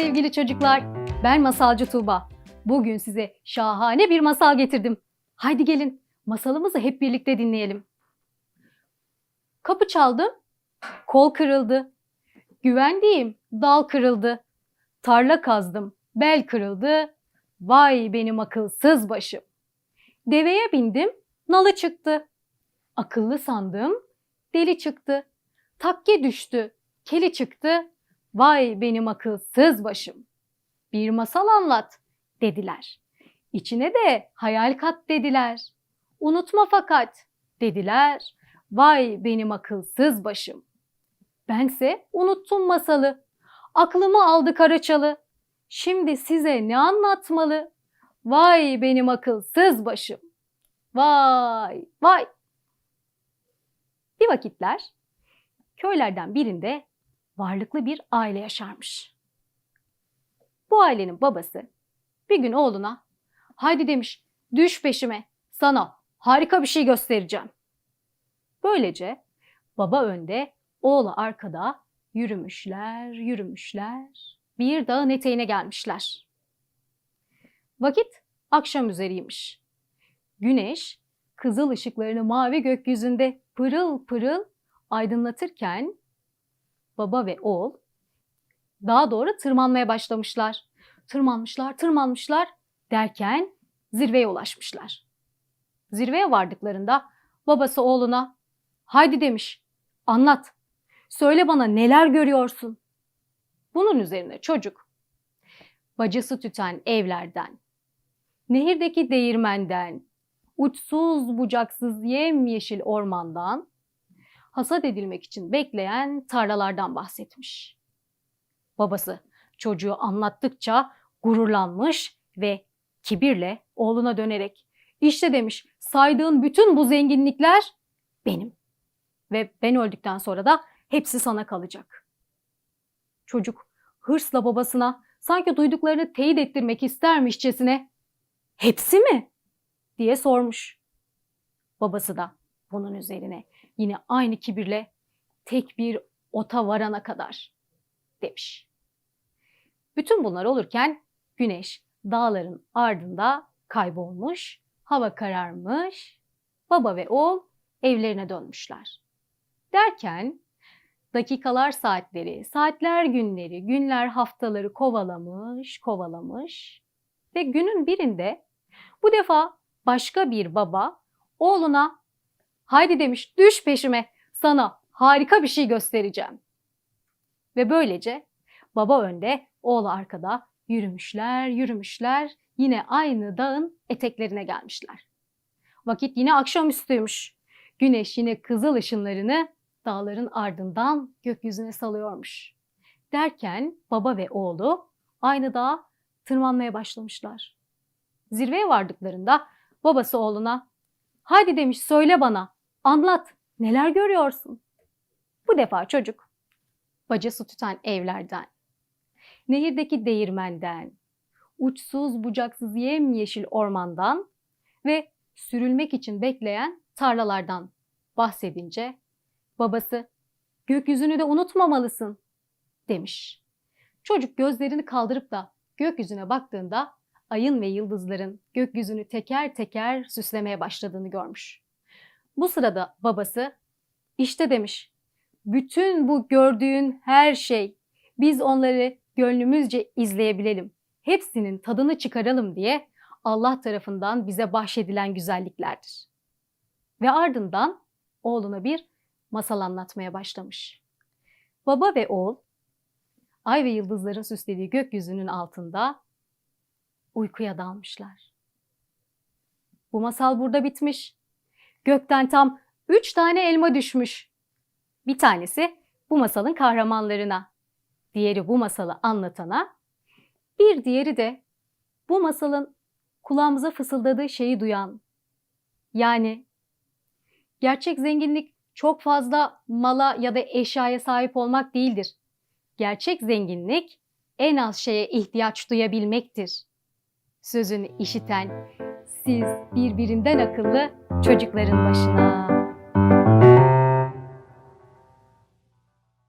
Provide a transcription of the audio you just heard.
sevgili çocuklar. Ben masalcı Tuğba. Bugün size şahane bir masal getirdim. Haydi gelin masalımızı hep birlikte dinleyelim. Kapı çaldı, kol kırıldı. Güvendiğim dal kırıldı. Tarla kazdım, bel kırıldı. Vay benim akılsız başım. Deveye bindim, nalı çıktı. Akıllı sandım, deli çıktı. Takke düştü, keli çıktı. Vay benim akılsız başım. Bir masal anlat dediler. İçine de hayal kat dediler. Unutma fakat dediler. Vay benim akılsız başım. Bense unuttum masalı. Aklımı aldı karaçalı. Şimdi size ne anlatmalı? Vay benim akılsız başım. Vay vay. Bir vakitler köylerden birinde varlıklı bir aile yaşarmış. Bu ailenin babası bir gün oğluna haydi demiş düş peşime sana harika bir şey göstereceğim. Böylece baba önde oğlu arkada yürümüşler yürümüşler bir dağın eteğine gelmişler. Vakit akşam üzeriymiş. Güneş kızıl ışıklarını mavi gökyüzünde pırıl pırıl aydınlatırken baba ve oğul dağa doğru tırmanmaya başlamışlar. Tırmanmışlar, tırmanmışlar derken zirveye ulaşmışlar. Zirveye vardıklarında babası oğluna haydi demiş anlat söyle bana neler görüyorsun. Bunun üzerine çocuk bacısı tüten evlerden, nehirdeki değirmenden, uçsuz bucaksız yemyeşil ormandan, hasat edilmek için bekleyen tarlalardan bahsetmiş. Babası çocuğu anlattıkça gururlanmış ve kibirle oğluna dönerek işte demiş saydığın bütün bu zenginlikler benim ve ben öldükten sonra da hepsi sana kalacak. Çocuk hırsla babasına sanki duyduklarını teyit ettirmek istermişçesine hepsi mi diye sormuş. Babası da bunun üzerine yine aynı kibirle tek bir ota varana kadar demiş. Bütün bunlar olurken güneş dağların ardında kaybolmuş, hava kararmış, baba ve oğul evlerine dönmüşler. Derken dakikalar saatleri, saatler günleri, günler haftaları kovalamış, kovalamış ve günün birinde bu defa başka bir baba oğluna haydi demiş düş peşime sana harika bir şey göstereceğim. Ve böylece baba önde oğlu arkada yürümüşler yürümüşler yine aynı dağın eteklerine gelmişler. Vakit yine akşamüstüymüş. Güneş yine kızıl ışınlarını dağların ardından gökyüzüne salıyormuş. Derken baba ve oğlu aynı dağa tırmanmaya başlamışlar. Zirveye vardıklarında babası oğluna hadi demiş söyle bana anlat neler görüyorsun? Bu defa çocuk bacası tutan evlerden, nehirdeki değirmenden, uçsuz bucaksız yemyeşil ormandan ve sürülmek için bekleyen tarlalardan bahsedince babası gökyüzünü de unutmamalısın demiş. Çocuk gözlerini kaldırıp da gökyüzüne baktığında ayın ve yıldızların gökyüzünü teker teker süslemeye başladığını görmüş. Bu sırada babası işte demiş bütün bu gördüğün her şey biz onları gönlümüzce izleyebilelim. Hepsinin tadını çıkaralım diye Allah tarafından bize bahşedilen güzelliklerdir. Ve ardından oğluna bir masal anlatmaya başlamış. Baba ve oğul ay ve yıldızların süslediği gökyüzünün altında uykuya dalmışlar. Bu masal burada bitmiş. Gökten tam üç tane elma düşmüş. Bir tanesi bu masalın kahramanlarına, diğeri bu masalı anlatana, bir diğeri de bu masalın kulağımıza fısıldadığı şeyi duyan. Yani gerçek zenginlik çok fazla mala ya da eşyaya sahip olmak değildir. Gerçek zenginlik en az şeye ihtiyaç duyabilmektir. Sözünü işiten siz birbirinden akıllı çocukların başına.